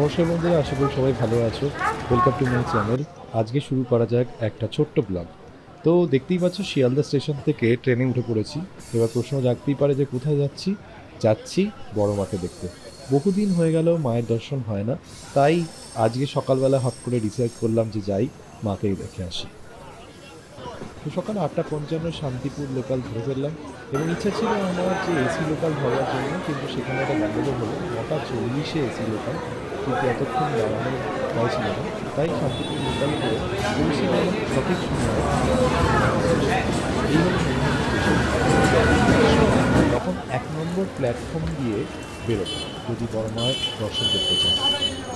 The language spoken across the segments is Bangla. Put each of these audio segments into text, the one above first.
নমস্কার বন্ধুরা, আশা করি সবাই ভালো আছো। ওয়েলকাম টু মাই চ্যানেল আজকে শুরু করা যাক একটা ছোট্ট ব্লগ তো দেখতেই পাচ্ছ, শিয়ালদা স্টেশন থেকে ট্রেনে উঠে পড়েছি। এবার প্রশ্ন জাগতেই পারে যে কোথায় যাচ্ছি? যাচ্ছি বড় মাকে দেখতে। বহুদিন হয়ে গেল মায়ের দর্শন হয় না। তাই আজকে সকালবেলা হট করে ডিসাইড করলাম যে যাই, মাকেই দেখে আসি। সকাল আটটা পঞ্চান্ন শান্তিপুর লোকাল ধরে ফেললাম এবং ইচ্ছা ছিল আমার যে এসি লোকাল ধরার জন্য, কিন্তু সেখানে একটা গন্ডগোল হলো। নটা চল্লিশে এসি লোকাল কিন্তু এতক্ষণ দাঁড়ানো হয়েছিল না। তাই শান্তিপুর লোকাল করে পৌঁছে সঠিক তখন এক নম্বর প্ল্যাটফর্ম দিয়ে বেরোবো যদি বড় মায়ের দর্শন করতে চান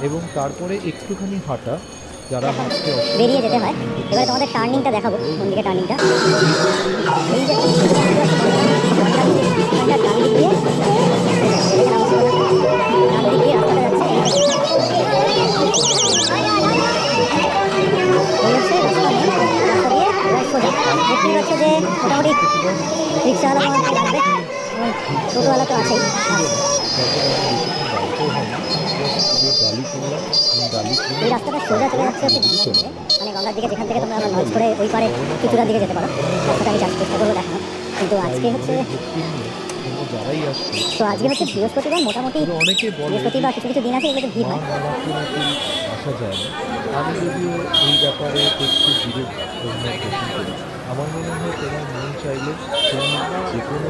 এবং তারপরে একটুখানি হাঁটা যারা হাঁটতে বেরিয়ে যেতে হয় এবার তোমাদের টার্নিংটা দেখাবো কোন দিকে টার্নিংটা মোটামুটি রিক্সাওয়ালা লাগবে টোটোওয়ালা তো আছেই এই রাস্তাটা সোজা চলে যাচ্ছে হচ্ছে মানে গঙ্গার দিকে যেখান থেকে তোমরা লঞ্চ করে ওই পারে চুচুড়ার দিকে যেতে পারো। রাস্তাটা আমি চেষ্টা করব দেখানো কিন্তু আজকে হচ্ছে তো আজকে হচ্ছে বৃহস্পতিবার, মোটামুটি বৃহস্পতিবার কিছু কিছু দিন আছে এগুলোতে ভিড় হয়। আমার মনে হয় তোমার মন চাইলে যে কোনো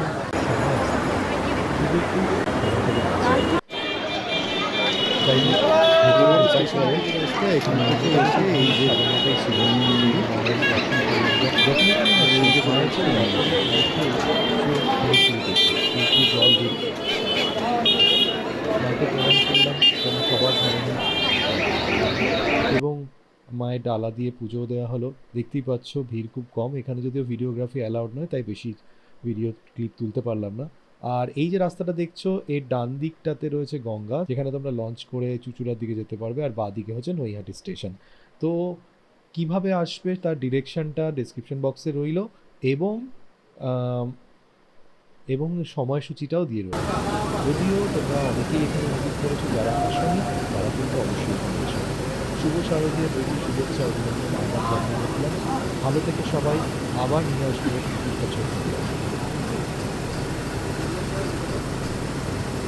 এবং মায়ের ডালা দিয়ে পুজো দেওয়া হলো। দেখতেই পাচ্ছ, ভিড় খুব কম। এখানে যদিও ভিডিওগ্রাফি অ্যালাউড নয়, তাই বেশি ভিডিও ক্লিপ তুলতে পারলাম না। আর এই যে রাস্তাটা দেখছ, এর ডান দিকটাতে রয়েছে গঙ্গা, যেখানে তোমরা লঞ্চ করে চুচুড়ার দিকে যেতে পারবে, আর বাঁ দিকে হচ্ছে নৈহাটি স্টেশন তো কীভাবে আসবে তার ডিরেকশনটা ডেসক্রিপশন বক্সে রইল এবং এবং সময়সূচিটাও দিয়ে রয়েছে যদিও তোমরা অনেকেই এখানে ভিজিট করেছ যারা আসনি, তারা কিন্তু অবশ্যই শুভ শারদীয় প্রতি, শুভেচ্ছা, অভিনন্দন জন্মদিন ভালো থেকে সবাই, আবার নিয়ে আসবে।